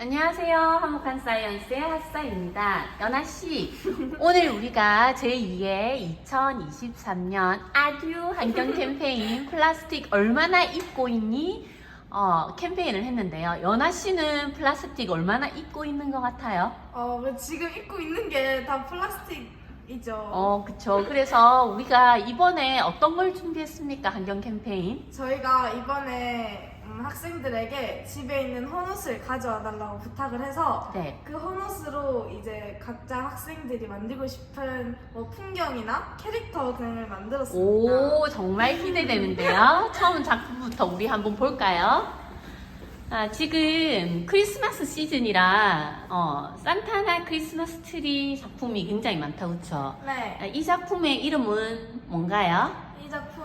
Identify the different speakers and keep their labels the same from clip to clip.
Speaker 1: 안녕하세요. 한국한 사이언스의 핫사입니다. 연아씨, 오늘 우리가 제2의 2023년 아듀 환경 캠페인 플라스틱 얼마나 입고 있니? 어, 캠페인을 했는데요. 연아씨는 플라스틱 얼마나 입고 있는 것 같아요?
Speaker 2: 어, 뭐 지금 입고 있는 게 다 플라스틱이죠.
Speaker 1: 어, 그쵸. 그래서 우리가 이번에 어떤 걸 준비했습니까? 환경 캠페인?
Speaker 2: 저희가 이번에 음, 학생들에게 집에 있는 헌옷을 가져와 달라고 부탁을 해서
Speaker 1: 네.
Speaker 2: 그 헌옷으로 이제 각자 학생들이 만들고 싶은 뭐 풍경이나 캐릭터 등을 만들었습니다.
Speaker 1: 오, 정말 기대되는데요. 처음 작품부터 우리 한번 볼까요? 아, 지금 크리스마스 시즌이라 어, 산타나 크리스마스 트리 작품이 굉장히 많다, 그쵸?
Speaker 2: 네.
Speaker 1: 아, 이 작품의 이름은 뭔가요?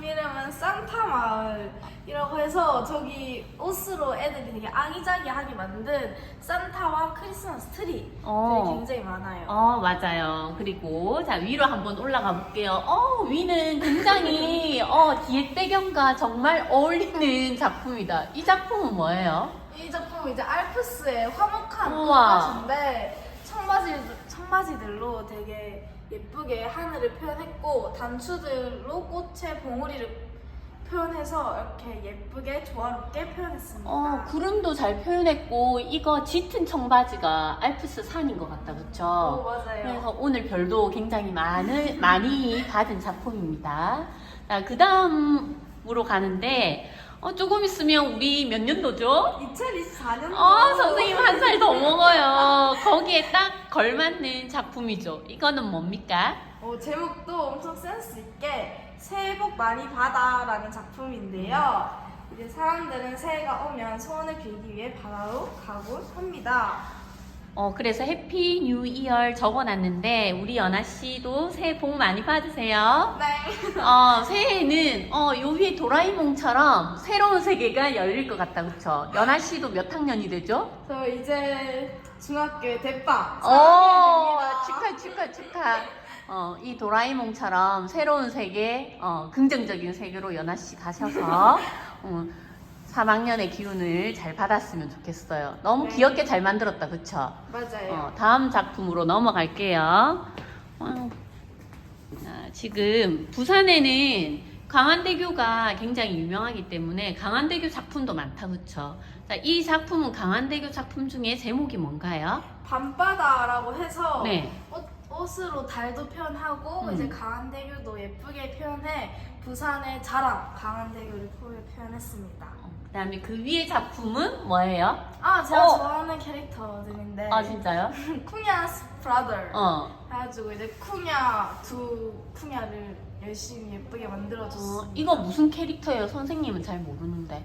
Speaker 2: 이 작품 이름은 산타 마을이라고 해서 저기 옷으로 애들이 되게 아기자기하게 만든 산타와 크리스마스 트리들이
Speaker 1: 어.
Speaker 2: 굉장히 많아요.
Speaker 1: 어, 맞아요. 그리고 자, 위로 한번 올라가 볼게요. 어, 위는 굉장히 어, 뒤에 배경과 정말 어울리는 작품이다. 이 작품은 뭐예요?
Speaker 2: 이 작품은 이제 알프스의 화목한
Speaker 1: 우와.
Speaker 2: 꽃밭인데 청바지 청바지들로 되게 예쁘게 하늘을 표현했고 단추들로 꽃의 봉우리를 표현해서 이렇게 예쁘게 조화롭게 표현했습니다.
Speaker 1: 어, 구름도 잘 표현했고, 이거 짙은 청바지가 알프스 산인 것 같다,
Speaker 2: 오,
Speaker 1: 그쵸?
Speaker 2: 맞아요.
Speaker 1: 그래서 오늘 별도 굉장히 많은, 많이 받은 작품입니다. 자, 그 다음으로 가는데, 어, 조금 있으면 우리 몇 년도죠?
Speaker 2: 2024년도
Speaker 1: 어, 선생님 한 살 더 먹어요. 거기에 딱 걸맞는 작품이죠. 이거는 뭡니까?
Speaker 2: 어, 제목도 엄청 센스 있게 새해 복 많이 받아라는 작품인데요. 이제 사람들은 새해가 오면 소원을 빌기 위해 바다로 가곤 합니다.
Speaker 1: 어, 그래서 해피 뉴 이어 적어놨는데, 우리 연아 씨도 새해 복 많이 받으세요.
Speaker 2: 네.
Speaker 1: 어, 새해에는, 어, 요 위에 도라에몽처럼 새로운 세계가 열릴 것 같다, 그쵸? 연아 씨도 몇 학년이 되죠?
Speaker 2: 저 이제 중학교에 대빵
Speaker 1: 오,
Speaker 2: 4학년이
Speaker 1: 축하, 축하, 축하. 어, 이 도라에몽처럼 새로운 세계, 어, 긍정적인 세계로 연아 씨 가셔서, 어, 3학년의 기운을 잘 받았으면 좋겠어요. 너무
Speaker 2: 네.
Speaker 1: 귀엽게 잘 만들었다, 그쵸?
Speaker 2: 맞아요.
Speaker 1: 어, 다음 작품으로 넘어갈게요. 어, 자, 지금 부산에는 강안대교가 굉장히 유명하기 때문에 강안대교 작품도 많다, 그쵸? 자, 이 작품은 강안대교 작품 중에 제목이 뭔가요?
Speaker 2: 밤바다라고 해서
Speaker 1: 네.
Speaker 2: 옷, 옷으로 달도 표현하고
Speaker 1: 음.
Speaker 2: 이제 강한대교도 예쁘게 표현해 부산의 자랑 강한대교를 표- 표현했습니다.
Speaker 1: 그 다음에 그 위에 작품은 뭐예요?
Speaker 2: 아 제가
Speaker 1: 어.
Speaker 2: 좋아하는 캐릭터들인데
Speaker 1: 아, 진짜요?
Speaker 2: 쿵야's brother
Speaker 1: 어.
Speaker 2: 해가지고 이제 쿵야 두 쿵야를 열심히 예쁘게
Speaker 1: 어,
Speaker 2: 만들어줬습니다.
Speaker 1: 이거 무슨 캐릭터예요? 선생님은 잘 모르는데.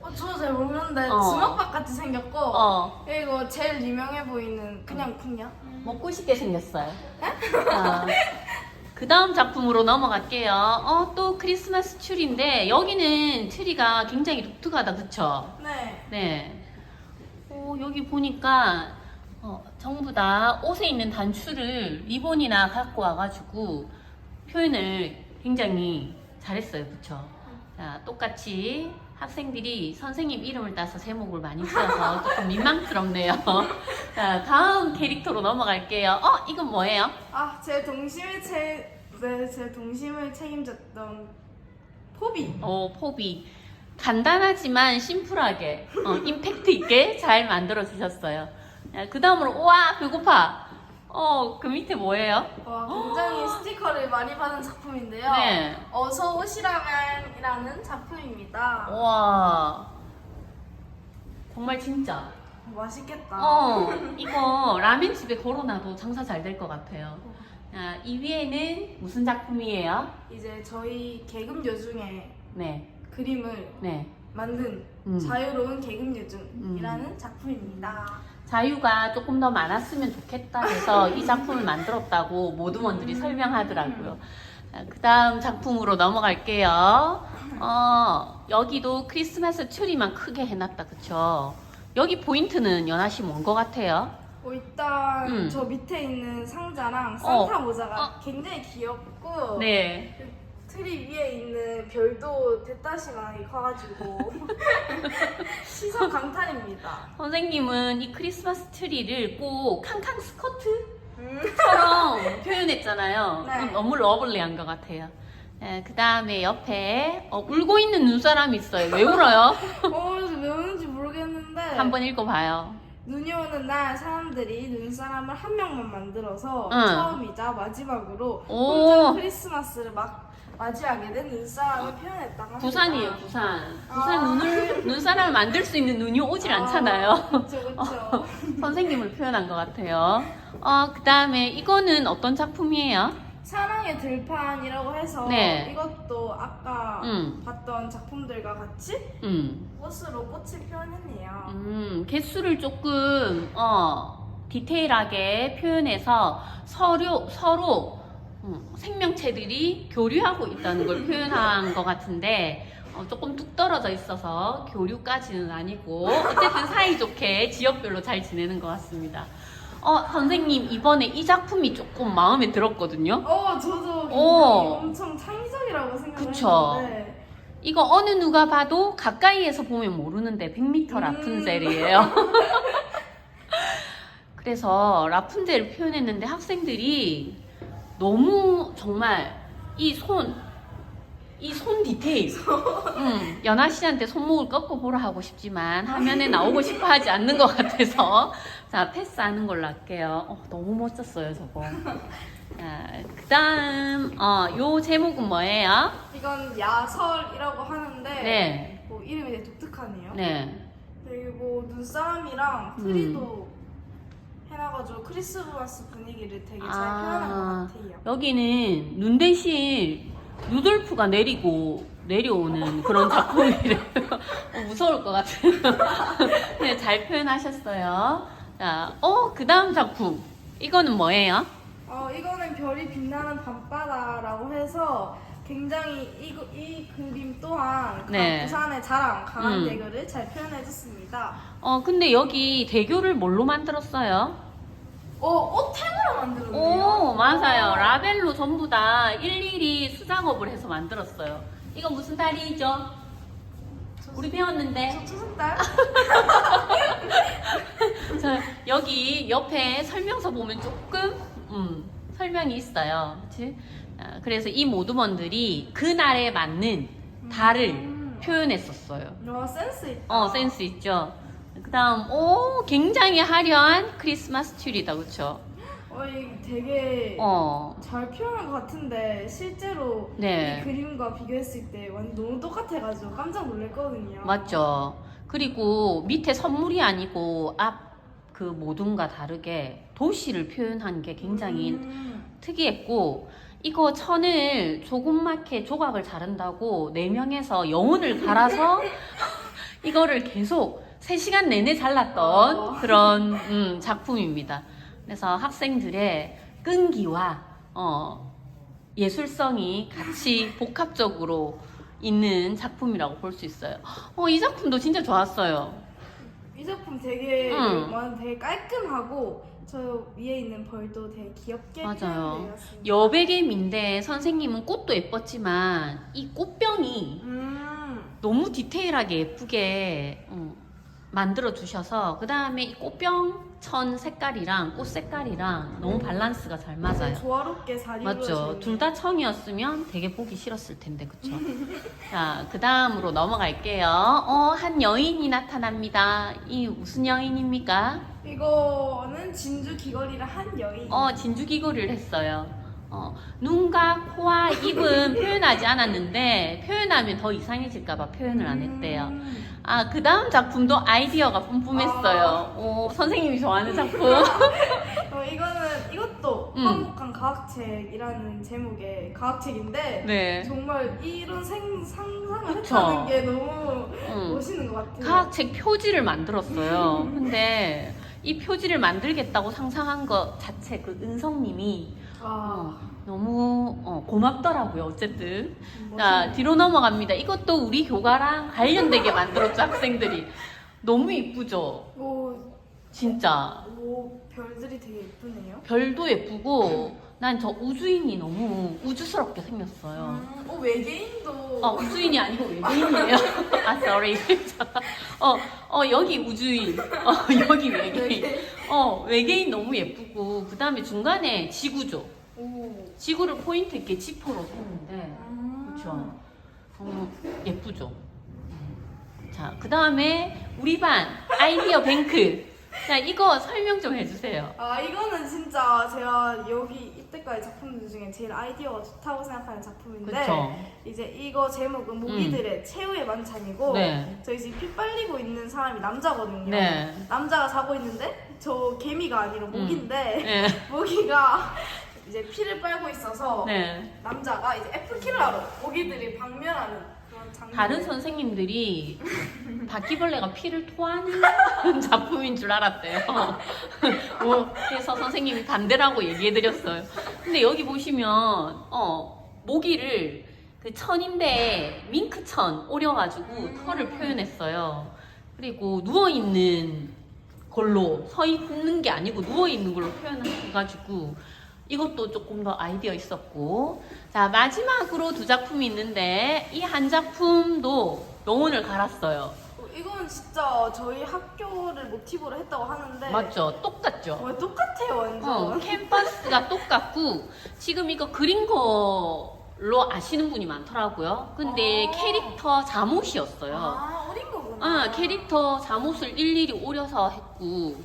Speaker 2: 어, 저도 잘 모르는데
Speaker 1: 어.
Speaker 2: 주먹밥 같이 생겼고
Speaker 1: 어.
Speaker 2: 그리고 제일 유명해 보이는 그냥 쿵야.
Speaker 1: 먹고 싶게 생겼어요. 그 다음 작품으로 넘어갈게요. 어, 또 크리스마스 트리인데, 여기는 트리가 굉장히 독특하다, 그쵸?
Speaker 2: 네.
Speaker 1: 네. 어, 여기 보니까, 어, 전부 다 옷에 있는 단추를 리본이나 갖고 와가지고 표현을 굉장히 잘했어요, 그쵸? 자, 똑같이 학생들이 선생님 이름을 따서 제목을 많이 지어서 조금 민망스럽네요. 자, 다음 캐릭터로 넘어갈게요. 어, 이건 뭐예요?
Speaker 2: 아, 제 동심을 책, 네, 제 동심을 책임졌던 포비.
Speaker 1: 어, 포비. 간단하지만 심플하게, 어, 임팩트 있게 잘 만들어 주셨어요. 그 다음으로, 우와, 배고파. 어, 그 밑에 뭐예요?
Speaker 2: 와, 굉장히 스티커를 많이 받은 작품인데요.
Speaker 1: 네.
Speaker 2: 어서 오시라면이라는 작품입니다.
Speaker 1: 우와. 정말 진짜.
Speaker 2: 맛있겠다.
Speaker 1: 어, 이거 라면 집에 걸어놔도 장사 잘 될 것 같아요. 자, 이 위에는 무슨 작품이에요?
Speaker 2: 이제 저희 계급 요 중에
Speaker 1: 네,
Speaker 2: 그림을
Speaker 1: 네.
Speaker 2: 만든
Speaker 1: 음.
Speaker 2: 자유로운 계급 요 중이라는 작품입니다.
Speaker 1: 자유가 조금 더 많았으면 좋겠다 해서 이 작품을 만들었다고 모두원들이 설명하더라고요. 그 다음 작품으로 넘어갈게요. 어, 여기도 크리스마스 트리만 크게 해놨다, 그쵸? 여기 포인트는 연하씨 뭔 것 같아요?
Speaker 2: 어, 일단
Speaker 1: 음.
Speaker 2: 저 밑에 있는 상자랑 산타
Speaker 1: 어.
Speaker 2: 모자가 굉장히 귀엽고
Speaker 1: 네.
Speaker 2: 트리 위에 있는 별도 대따시만하게 커가지고 시선 강탈입니다.
Speaker 1: 선생님은 이 크리스마스 트리를 꼭 캉캉 스커트처럼
Speaker 2: 음.
Speaker 1: 표현했잖아요.
Speaker 2: 네.
Speaker 1: 음, 너무 러블리한 것 같아요. 그 다음에 옆에 어, 울고 있는 눈사람이 있어요. 왜 울어요?
Speaker 2: 어, 왜 모르겠는데
Speaker 1: 한번 읽어봐요.
Speaker 2: 눈이 오는 날 사람들이 눈사람을 한 명만 만들어서
Speaker 1: 응.
Speaker 2: 처음이자 마지막으로
Speaker 1: 오.
Speaker 2: 혼자 크리스마스를 막 맞이하게 된 눈사람을 표현했다고 합니다.
Speaker 1: 부산이에요, 부산. 부산
Speaker 2: 아.
Speaker 1: 눈을, 눈사람을 만들 수 있는 눈이 오질 않잖아요.
Speaker 2: 그렇죠, 그렇죠.
Speaker 1: 선생님을 표현한 것 같아요. 어, 그 다음에 이거는 어떤 작품이에요?
Speaker 2: 사랑의 들판이라고 해서
Speaker 1: 네.
Speaker 2: 이것도 아까
Speaker 1: 음.
Speaker 2: 봤던 작품들과 같이
Speaker 1: 음,
Speaker 2: 꽃으로 꽃을 표현했네요.
Speaker 1: 음, 개수를 조금, 어, 디테일하게 표현해서 서로, 서로 음, 생명체들이 교류하고 있다는 걸 표현한 것 같은데, 어, 조금 뚝 떨어져 있어서 교류까지는 아니고, 어쨌든 사이좋게 지역별로 잘 지내는 것 같습니다. 어, 선생님, 이번에 이 작품이 조금 마음에 들었거든요.
Speaker 2: 어, 저도
Speaker 1: 오.
Speaker 2: 엄청 창의적이라고 생각을
Speaker 1: 그쵸.
Speaker 2: 했는데
Speaker 1: 이거 어느 누가 봐도 가까이에서 보면 모르는데 100m
Speaker 2: 음.
Speaker 1: 라푼젤이에요. 그래서 라푼젤을 표현했는데 학생들이 너무 정말 이 손, 이 손 디테일. 음, 연아 씨한테 손목을 꺾어 보라 하고 싶지만 화면에 나오고 싶어 하지 않는 것 같아서 자, 패스하는 걸로 할게요. 어, 너무 멋졌어요, 저거. 자, 그 다음, 어, 요 제목은 뭐예요?
Speaker 2: 이건 야설이라고 하는데
Speaker 1: 네.
Speaker 2: 뭐 이름이 되게 독특하네요.
Speaker 1: 네.
Speaker 2: 그리고 눈사람이랑 트리도 해놔가지고 크리스마스 분위기를 되게 잘
Speaker 1: 아.
Speaker 2: 표현한 것 같아요.
Speaker 1: 여기는 눈 대신 루돌프가 내리고 내려오는 그런 작품이래요. 어, 무서울 것 같아요. 네, 잘 표현하셨어요. 자, 어, 그 다음 작품. 이거는 뭐예요?
Speaker 2: 어, 이거는 별이 빛나는 밤바다라고 해서 굉장히 이, 이 그림 또한 강-
Speaker 1: 네.
Speaker 2: 부산의 자랑 강한
Speaker 1: 음.
Speaker 2: 대교를 잘 표현해줬습니다.
Speaker 1: 어, 근데 여기 대교를 뭘로 만들었어요?
Speaker 2: 어, 옷탱으로 만들었네요.
Speaker 1: 오, 맞아요.
Speaker 2: 어.
Speaker 1: 라벨로 전부 다 일일이 수작업을 해서 만들었어요. 이거 무슨 달이죠? 우리 배웠는데.
Speaker 2: 저 초승달?
Speaker 1: 여기 옆에 설명서 보면 조금 음, 설명이 있어요. 그치? 아, 그래서 이 모두먼들이 그날에 맞는 달을
Speaker 2: 음.
Speaker 1: 표현했었어요.
Speaker 2: 와, 센스 있다.
Speaker 1: 어, 센스 있죠? 그 다음, 오, 굉장히 화려한 크리스마스 트리다, 그쵸?
Speaker 2: 어, 이 되게
Speaker 1: 어,
Speaker 2: 잘 표현한 것 같은데 실제로
Speaker 1: 네.
Speaker 2: 이 그림과 비교했을 때 완전 너무 똑같아가지고 깜짝 놀랐거든요.
Speaker 1: 맞죠? 그리고 밑에 선물이 아니고 앞 그 모둠과 다르게 도시를 표현한 게 굉장히
Speaker 2: 음.
Speaker 1: 특이했고 이거 천을 조그맣게 조각을 자른다고 네 명에서 영혼을 갈아서 이거를 계속 3시간 내내 잘랐던
Speaker 2: 어.
Speaker 1: 그런 음, 작품입니다. 그래서 학생들의 끈기와 어, 예술성이 같이 복합적으로 있는 작품이라고 볼 수 있어요. 어, 이 작품도 진짜 좋았어요.
Speaker 2: 이 작품 되게
Speaker 1: 음.
Speaker 2: 완 되게 깔끔하고 저 위에 있는 벌도 되게 귀엽게
Speaker 1: 맞아요. 여백의미인데 선생님은 꽃도 예뻤지만 이 꽃병이
Speaker 2: 음.
Speaker 1: 너무 디테일하게 예쁘게 어, 만들어 주셔서 그 다음에 이 꽃병 천 색깔이랑 꽃 색깔이랑 너무 밸런스가 잘 맞아요.
Speaker 2: 조화롭게 잘
Speaker 1: 맞죠? 둘 다 청이었으면 되게 보기 싫었을 텐데, 그쵸? 자, 그 다음으로 넘어갈게요. 어, 한 여인이 나타납니다. 이 무슨 여인입니까?
Speaker 2: 이거는 진주 귀걸이를 한 여인.
Speaker 1: 어, 진주 귀걸이를 했어요. 어, 눈과 코와 입은 표현하지 않았는데, 표현하면 더 이상해질까봐 표현을 안 했대요.
Speaker 2: 음.
Speaker 1: 아, 그 다음 작품도 아이디어가 뿜뿜했어요. 오, 선생님이 좋아하는 작품.
Speaker 2: 어, 이거는 이것도
Speaker 1: 음.
Speaker 2: 한국한 과학책이라는 제목의 과학책인데
Speaker 1: 네.
Speaker 2: 정말 이런 생, 상상을
Speaker 1: 그쵸.
Speaker 2: 했다는 게 너무
Speaker 1: 응.
Speaker 2: 멋있는 것 같아요.
Speaker 1: 과학책 표지를 만들었어요. 근데 이 표지를 만들겠다고 상상한 것 자체 그 은성님이
Speaker 2: 와,
Speaker 1: 어, 너무 어, 고맙더라고요. 어쨌든 자
Speaker 2: 멋있네요.
Speaker 1: 뒤로 넘어갑니다. 이것도 우리 교과랑 관련되게 만들었죠 학생들이. 너무 이쁘죠.
Speaker 2: 오,
Speaker 1: 진짜
Speaker 2: 오 별들이 되게 예쁘네요.
Speaker 1: 별도 예쁘고 난 저 우주인이 너무 우주스럽게 생겼어요.
Speaker 2: 음, 어 외계인도
Speaker 1: 어, 우주인이 아니고 외계인이에요. 아, sorry. 어, 어, 여기 우주인. 어, 여기 외계인. 어, 외계인 너무 예쁘고, 그 다음에 중간에 지구죠.
Speaker 2: 오.
Speaker 1: 지구를 포인트 있게 지퍼로 했는데,
Speaker 2: 음.
Speaker 1: 그쵸. 너무 예쁘죠. 자, 그 다음에 우리 반 아이디어 뱅크. 자, 이거 설명 좀 해주세요.
Speaker 2: 아 이거는 진짜 제가 여기 이때까지 작품들 중에 제일 아이디어가 좋다고 생각하는 작품인데
Speaker 1: 그쵸.
Speaker 2: 이제 이거 제목은 모기들의 최후의 만찬이고
Speaker 1: 네.
Speaker 2: 저희 지금 피 빨리고 있는 사람이 남자거든요.
Speaker 1: 네.
Speaker 2: 남자가 자고 있는데 저 개미가 아니라 모기인데
Speaker 1: 네.
Speaker 2: 모기가 이제 피를 빨고 있어서
Speaker 1: 네.
Speaker 2: 남자가 이제 하러 모기들이 방면하는 그런 장면.
Speaker 1: 다른 선생님들이 바퀴벌레가 피를 토하는 작품인 줄 알았대요. 뭐, 그래서 선생님이 반대라고 얘기해드렸어요. 근데 여기 보시면, 어, 모기를 그 천인데 밍크천 오려가지고 털을 표현했어요. 그리고 누워 있는 걸로 서 있는 게 아니고 누워 있는 걸로 표현해가지고 이것도 조금 더 아이디어 있었고. 자 마지막으로 두 작품이 있는데 이 한 작품도 영혼을 갈았어요.
Speaker 2: 어, 이건 진짜 저희 학교를 모티브로 했다고 하는데
Speaker 1: 맞죠? 똑같죠?
Speaker 2: 어, 똑같아요 완전.
Speaker 1: 어, 캠퍼스가 똑같고 지금 이거 그린 걸로 아시는 분이 많더라고요 근데
Speaker 2: 어.
Speaker 1: 캐릭터 잠옷이었어요
Speaker 2: 아 어린 거구나.
Speaker 1: 아, 캐릭터 잠옷을 일일이 오려서 했고,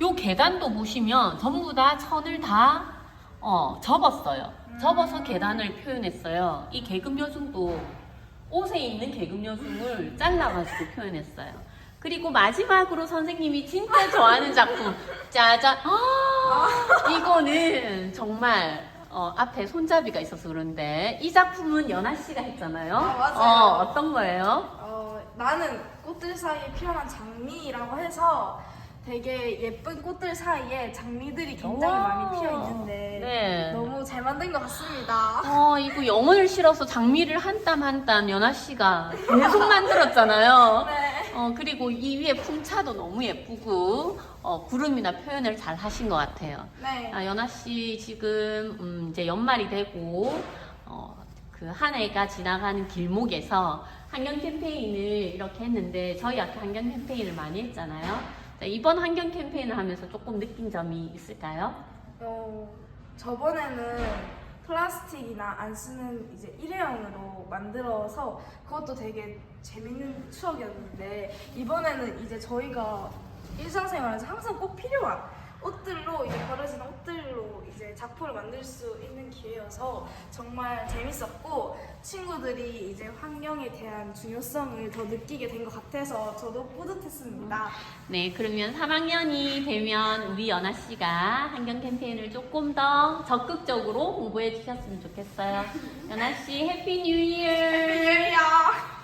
Speaker 1: 요 계단도 보시면 전부 다 천을 다, 어, 접었어요. 접어서 계단을 표현했어요. 이 계급여중도 옷에 있는 계급여중을 잘라가지고 표현했어요. 그리고 마지막으로 선생님이 진짜 좋아하는 작품, 짜잔. 아, 이거는 정말, 어, 앞에 손잡이가 있어서 그런데, 이 작품은 연아 씨가 했잖아요.
Speaker 2: 아, 맞아요.
Speaker 1: 어, 어떤 거예요?
Speaker 2: 어, 나는 꽃들 사이에 피어난 장미라고 해서 되게 예쁜 꽃들 사이에 장미들이 굉장히. 많이 피어 있는데
Speaker 1: 네.
Speaker 2: 너무 잘 만든 것 같습니다.
Speaker 1: 어, 이거 영혼을 실어서 장미를 한 땀 한 땀 연아 씨가 계속 만들었잖아요.
Speaker 2: 네.
Speaker 1: 어, 그리고 이 위에 풍차도 너무 예쁘고, 어, 구름이나 표현을 잘 하신 것 같아요.
Speaker 2: 네.
Speaker 1: 아, 연아 씨 지금, 음, 이제 연말이 되고, 어, 그 한 해가 지나가는 길목에서 환경 캠페인을 이렇게 했는데, 저희 학교 환경 캠페인을 많이 했잖아요. 자, 이번 환경 캠페인을 하면서 조금 느낀 점이 있을까요?
Speaker 2: 어, 저번에는 플라스틱이나 안 쓰는 이제 일회용으로 만들어서 그것도 되게 재밌는 추억이었는데 이번에는 이제 저희가 일상생활에서 항상 꼭 필요한 옷들로 이제 버려지는 이제 작품을 만들 수 있는 기회여서 정말 재밌었고 친구들이 이제 환경에 대한 중요성을 더 느끼게 된 것 같아서 저도 뿌듯했습니다.
Speaker 1: 네, 그러면 3학년이 되면 우리 연아 씨가 환경 캠페인을 조금 더 적극적으로 공부해 주셨으면 좋겠어요. 연아 씨, 해피 뉴 이어!